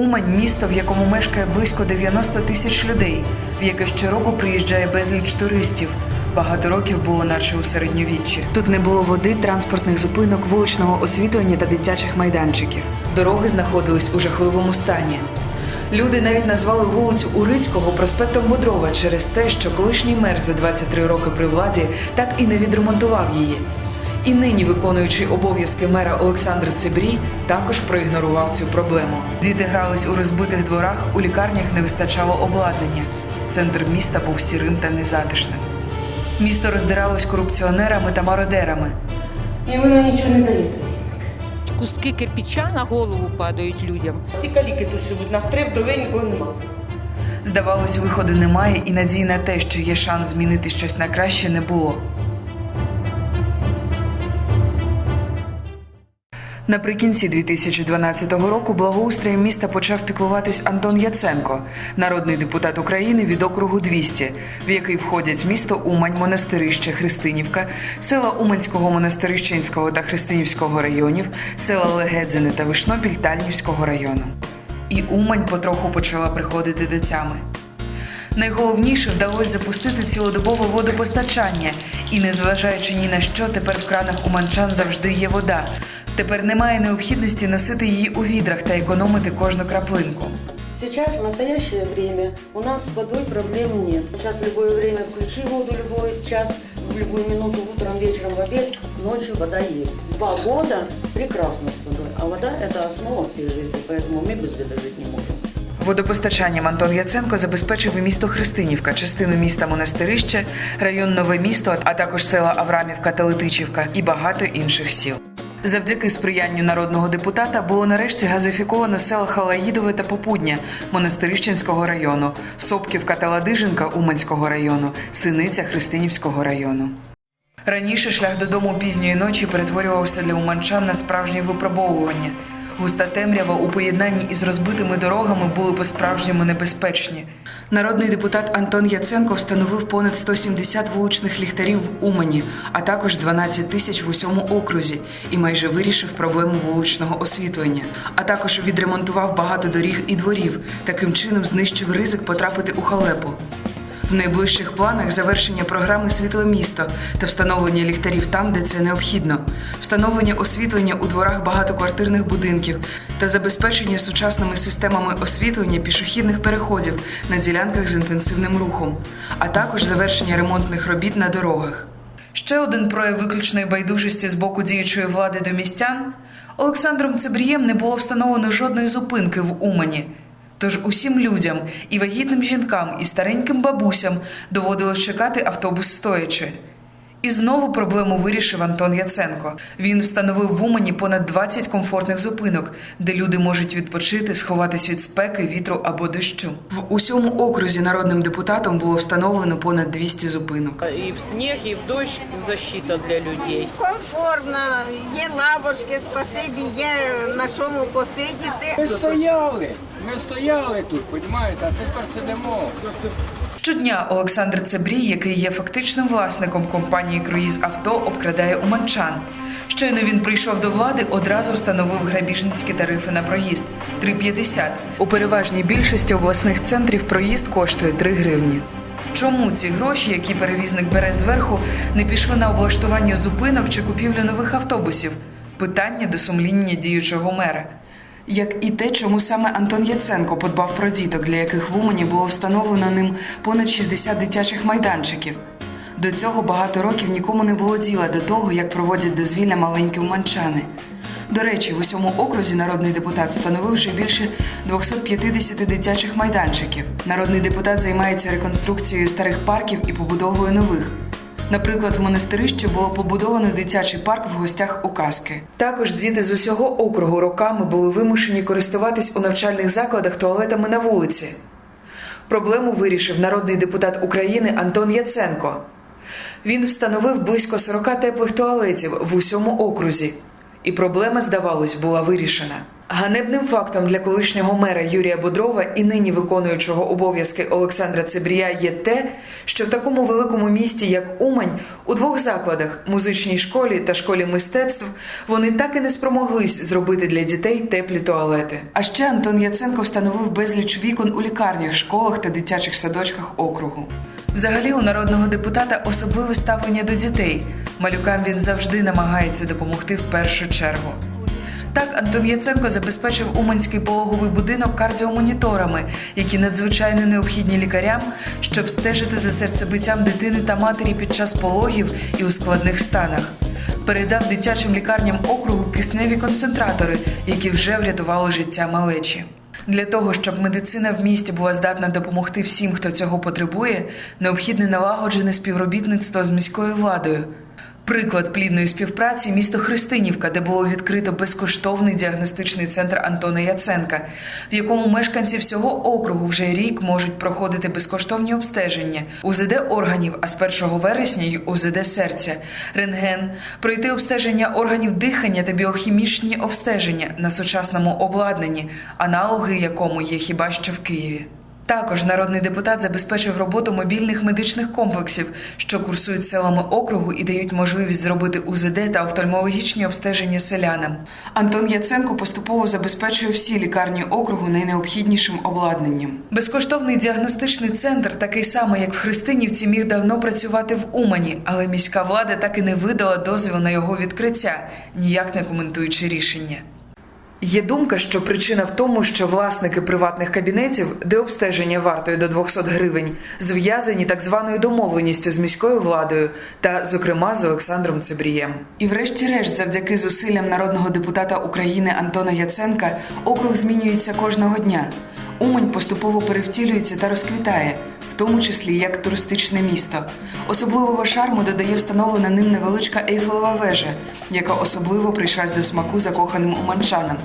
Умань місто, в якому мешкає близько 90 тисяч людей, в яке щороку приїжджає безліч туристів. Багато років було наче у середньовіччі. Тут не було води, транспортних зупинок, вуличного освітлення та дитячих майданчиків. Дороги знаходились у жахливому стані. Люди навіть назвали вулицю Урицького проспектом Бодрова через те, що колишній мер за 23 роки при владі так і не відремонтував її. І нині виконуючий обов'язки мера Олександр Цибрій також проігнорував цю проблему. Діти грались у розбитих дворах, у лікарнях не вистачало обладнання. Центр міста був сірим та незатишним. Місто роздиралось корупціонерами та мародерами. І воно нічого не дає тобі. Куски кирпича на голову падають людям. Всі каліки тут живуть, нас три вдови нікого нема. Здавалось, виходу немає, і надій на те, що є шанс змінити щось на краще, не було. Наприкінці 2012 року благоустроєм міста почав піклуватись Антон Яценко, народний депутат України від округу 200, в який входять місто Умань, Монастирище, Христинівка, села Уманського, Монастирищенського та Христинівського районів, села Легедзине та Вишнопіль Тальнівського району. І Умань потроху почала приходити до тями. Найголовніше вдалося запустити цілодобове водопостачання, і незважаючи ні на що, тепер в кранах уманчан завжди є вода. Тепер немає необхідності носити її у відрах та економити кожну краплинку. Сейчас, в настоящее время, у нас с водой проблем нет. Сейчас в любое время включи воду, любой час, в любую минуту, утром, вечером, в обед, ночью вода есть. Два года прекрасно с водой, а вода – это основа всей жизни, поэтому мы без воды жить не можем. Водопостачанням Антон Яценко забезпечив і місто Христинівка, частину міста Монастирище, район Нове місто, а також села Аврамівка та Летичівка і багато інших сіл. Завдяки сприянню народного депутата було нарешті газифіковано села Халаїдове та Попудня Монастирищенського району, Сопківка та Ладижинка Уманського району, Синиця Христинівського району. Раніше шлях додому пізньої ночі перетворювався для уманчан на справжнє випробовування. Густа темрява у поєднанні із розбитими дорогами були по-справжньому небезпечні. Народний депутат Антон Яценко встановив понад 170 вуличних ліхтарів в Умані, а також 12 тисяч в усьому окрузі і майже вирішив проблему вуличного освітлення. А також відремонтував багато доріг і дворів, таким чином знищив ризик потрапити у халепу. В найближчих планах завершення програми Світле місто та встановлення ліхтарів там, де це необхідно, встановлення освітлення у дворах багатоквартирних будинків та забезпечення сучасними системами освітлення пішохідних переходів на ділянках з інтенсивним рухом, а також завершення ремонтних робіт на дорогах. Ще один прояв виключної байдужості з боку діючої влади до містян Олександром Цибрієм не було встановлено жодної зупинки в Умані. Тож усім людям, і вагітним жінкам, і стареньким бабусям доводилось чекати автобус стоячи. І знову проблему вирішив Антон Яценко. Він встановив в Умані понад 20 комфортних зупинок, де люди можуть відпочити, сховатись від спеки, вітру або дощу. В усьому окрузі народним депутатом було встановлено понад 200 зупинок. І в сніг, і в дощ защита для людей. Комфортно, є лавочки, спасибі, є на чому посидіти. Ми стояли, ми стояли тут, розумієте, а тепер сидимо. Щодня Олександр Цебрій, який є фактичним власником компанії Круїз Авто, обкрадає уманчан. Щойно він прийшов до влади, одразу встановив грабіжницькі тарифи на проїзд 3,50. У переважній більшості обласних центрів проїзд коштує 3 гривні. Чому ці гроші, які перевізник бере зверху, не пішли на облаштування зупинок чи купівлю нових автобусів? Питання до сумління діючого мера. Як і те, чому саме Антон Яценко подбав про діток, для яких в Умані було встановлено ним понад 60 дитячих майданчиків. До цього багато років нікому не було діла до того, як проводять дозвілля маленькі уманчани. До речі, в усьому окрузі народний депутат встановив вже більше 250 дитячих майданчиків. Народний депутат займається реконструкцією старих парків і побудовою нових. Наприклад, в монастирищі було побудовано дитячий парк в гостях у казки. Також діти з усього округу роками були вимушені користуватись у навчальних закладах туалетами на вулиці. Проблему вирішив народний депутат України Антон Яценко. Він встановив близько 40 теплих туалетів в усьому окрузі, і проблема, здавалось, була вирішена. Ганебним фактом для колишнього мера Юрія Бодрова і нині виконуючого обов'язки Олександра Цибрія є те, що в такому великому місті, як Умань, у двох закладах музичній школі та школі мистецтв, вони так і не спромоглись зробити для дітей теплі туалети. А ще Антон Яценко встановив безліч вікон у лікарнях, школах та дитячих садочках округу. Взагалі, у народного депутата особливе ставлення до дітей. Малюкам він завжди намагається допомогти в першу чергу. Так, Антон Яценко забезпечив Уманський пологовий будинок кардіомоніторами, які надзвичайно необхідні лікарям, щоб стежити за серцебиттям дитини та матері під час пологів і у складних станах. Передав дитячим лікарням округу кисневі концентратори, які вже врятували життя малечі. Для того, щоб медицина в місті була здатна допомогти всім, хто цього потребує, необхідне налагоджене співробітництво з міською владою. Приклад плідної співпраці місто Христинівка, де було відкрито безкоштовний діагностичний центр Антона Яценка, в якому мешканці всього округу вже рік можуть проходити безкоштовні обстеження, УЗД органів, а з 1 вересня й УЗД серця, рентген, пройти обстеження органів дихання та біохімічні обстеження на сучасному обладнанні, аналоги якому є хіба що в Києві. Також народний депутат забезпечив роботу мобільних медичних комплексів, що курсують селами округу і дають можливість зробити УЗД та офтальмологічні обстеження селянам. Антон Яценко поступово забезпечує всі лікарні округу найнеобхіднішим обладнанням. Безкоштовний діагностичний центр, такий самий як в Христинівці, міг давно працювати в Умані, але міська влада так і не видала дозвіл на його відкриття, ніяк не коментуючи рішення. Є думка, що причина в тому, що власники приватних кабінетів, де обстеження вартою до 200 гривень, зв'язані так званою домовленістю з міською владою та, зокрема, з Олександром Цибрієм. І, врешті-решт, завдяки зусиллям народного депутата України Антона Яценка, округ змінюється кожного дня. Умань поступово перевтілюється та розквітає, тому числі як туристичне місто. Особливого шарму додає встановлена ним невеличка ейфелева вежа, яка особливо прийшлась до смаку закоханим уманчанам.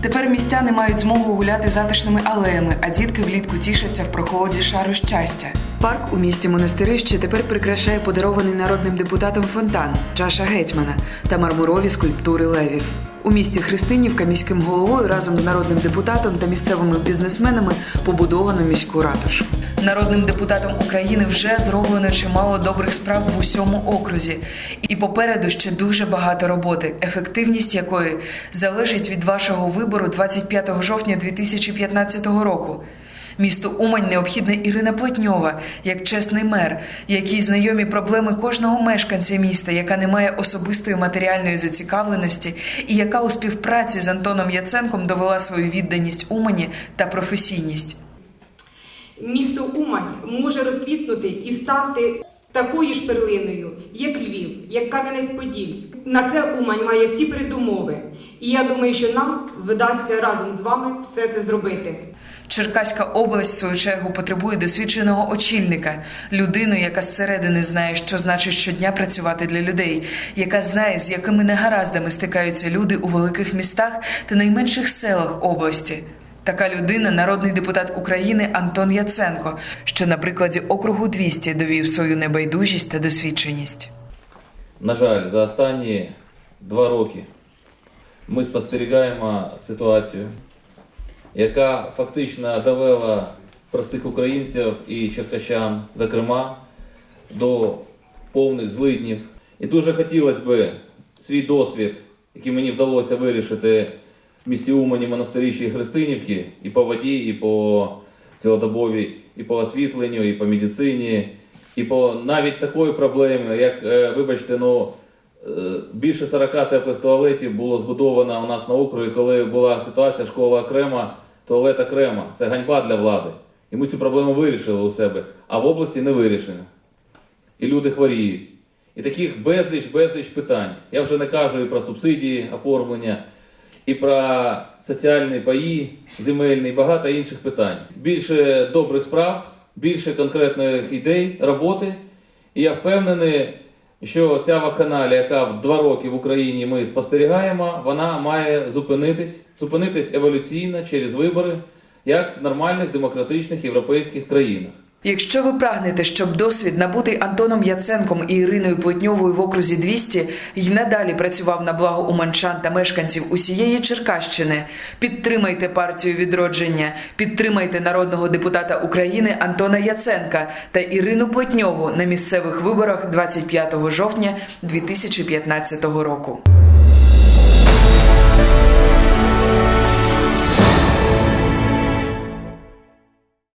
Тепер містяни мають змогу гуляти затишними алеями, а дітки влітку тішаться в прохолоді шару щастя. Парк у місті Монастирище тепер прикрашає подарований народним депутатом фонтан, чаша гетьмана та мармурові скульптури левів. У місті Христинівка міським головою разом з народним депутатом та місцевими бізнесменами побудовано міську ратушу. Народним депутатом України вже зроблено чимало добрих справ в усьому окрузі, і попереду ще дуже багато роботи, ефективність якої залежить від вашого вибору 25 жовтня 2015 року. Місту Умань необхідна Ірина Плетньова як чесний мер, якій знайомі проблеми кожного мешканця міста, яка не має особистої матеріальної зацікавленості, і яка у співпраці з Антоном Яценком довела свою відданість Умані та професійність. Місто Умань може розквітнути і стати такою ж перлиною, як Львів, як Кам'янець-Подільськ. На це Умань має всі передумови. І я думаю, що нам вдасться разом з вами все це зробити. Черкаська область, в свою чергу, потребує досвідченого очільника, людину, яка зсередини знає, що значить щодня працювати для людей, яка знає, з якими негараздами стикаються люди у великих містах та найменших селах області. Така людина народний депутат України Антон Яценко, що на прикладі округу 200 довів свою небайдужість та досвідченість. На жаль, за останні два роки ми спостерігаємо ситуацію, яка фактично довела простих українців і черкащан, зокрема, до повних злиднів. І дуже хотілося б свій досвід, який мені вдалося вирішити місті Умані, Монастирищі і Христинівки, і по воді, і по цілодобовій, і по освітленню, і по медицині, і по навіть такої проблеми, як, е, вибачте, ну, е, більше 40 теплих туалетів було збудовано у нас на округі, коли була ситуація школа окрема, туалет окремо. Це ганьба для влади. І ми цю проблему вирішили у себе, а в області не вирішено. І люди хворіють. І таких безліч, безліч питань. Я вже не кажу і про субсидії оформлення, і про соціальні паї, земельні, багато інших питань. Більше добрих справ, більше конкретних ідей, роботи. І я впевнений, що ця вакханалія, яка в два роки в Україні ми спостерігаємо, вона має зупинитись, зупинитись еволюційно через вибори, як в нормальних демократичних європейських країнах. Якщо ви прагнете, щоб досвід, набутий Антоном Яценком і Іриною Плетньовою в окрузі 200 й надалі працював на благо уманчан та мешканців усієї Черкащини, підтримайте партію відродження, підтримайте народного депутата України Антона Яценка та Ірину Плетньову на місцевих виборах 25 жовтня 2015 року.